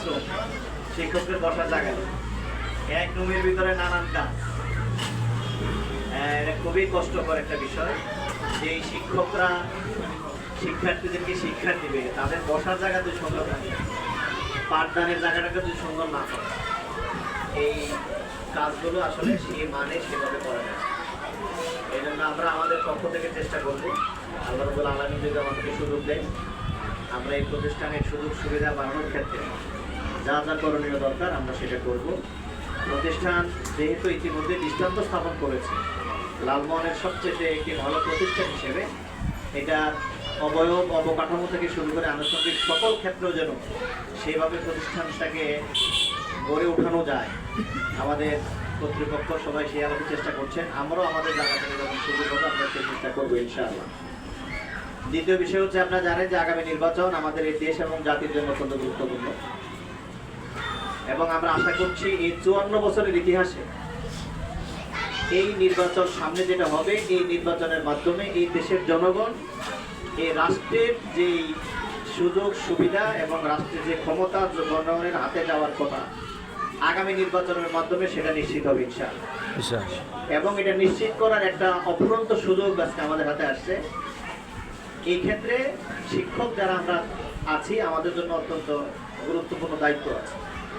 শ্রম শিক্ষকদের বসার জায়গা এক রুমের ভিতরে নানান কাজ। এটা খুবই কষ্টকর একটা বিষয় যে শিক্ষকরা শিক্ষার্থীদেরকে শিক্ষা দিবে, তাদের বসার জায়গা যদি সুন্দর থাকে পাঠদানের জায়গাটাকে যদি সুন্দর না করে। এই কাজগুলো আসলে সেই মানে সেভাবে করে না। এই জন্য আমরা আমাদের পক্ষ থেকে চেষ্টা করব, আল্লাহ রবুল আলমী যদি আমাদেরকে সুযোগ দেয় আমরা এই প্রতিষ্ঠানের সুযোগ সুবিধা বাড়ানোর ক্ষেত্রে যা যা করণীয় দরকার আমরা সেটা করব। প্রতিষ্ঠান যেহেতু ইতিমধ্যে দৃষ্টান্ত স্থাপন করেছে, লালমোহনের সবচেয়ে একটি ভালো প্রতিষ্ঠান হিসেবে এটা অবয়ব, অবকাঠামো থেকে শুরু করে আনুষঙ্গিক সকল ক্ষেত্রেও যেন সেইভাবে প্রতিষ্ঠানটাকে গড়ে ওঠানো যায়, আমাদের কর্তৃপক্ষ সবাই সেই আলোকে চেষ্টা করছেন। আমরাও আমাদের জায়গা থেকে যখন সুযোগ হবে, আমরা সেই চেষ্টা করব ইনশাআল্লাহ। দ্বিতীয় বিষয় হচ্ছে আপনারা জানেন যে আগামী নির্বাচন আমাদের এই দেশ এবং জাতির জন্য অত্যন্ত গুরুত্বপূর্ণ। এবং আমরা আশা করছি এই চুয়ান্ন বছরের ইতিহাসে এই নির্বাচন সামনে যেটা হবে এই নির্বাচনের মাধ্যমে এই দেশের জনগণ এই রাষ্ট্রের যে সুযোগ সুবিধা এবং রাষ্ট্রের যে ক্ষমতা জনগণের হাতে যাওয়ার কথা আগামী নির্বাচনের মাধ্যমে সেটা নিশ্চিত হবে বিশ্বাস এবং এটা নিশ্চিত করার একটা অফুরন্ত সুযোগ আজকে আমাদের হাতে আসছে। এই ক্ষেত্রে শিক্ষক যারা আমরা আছি আমাদের জন্য অত্যন্ত গুরুত্বপূর্ণ দায়িত্ব আছে।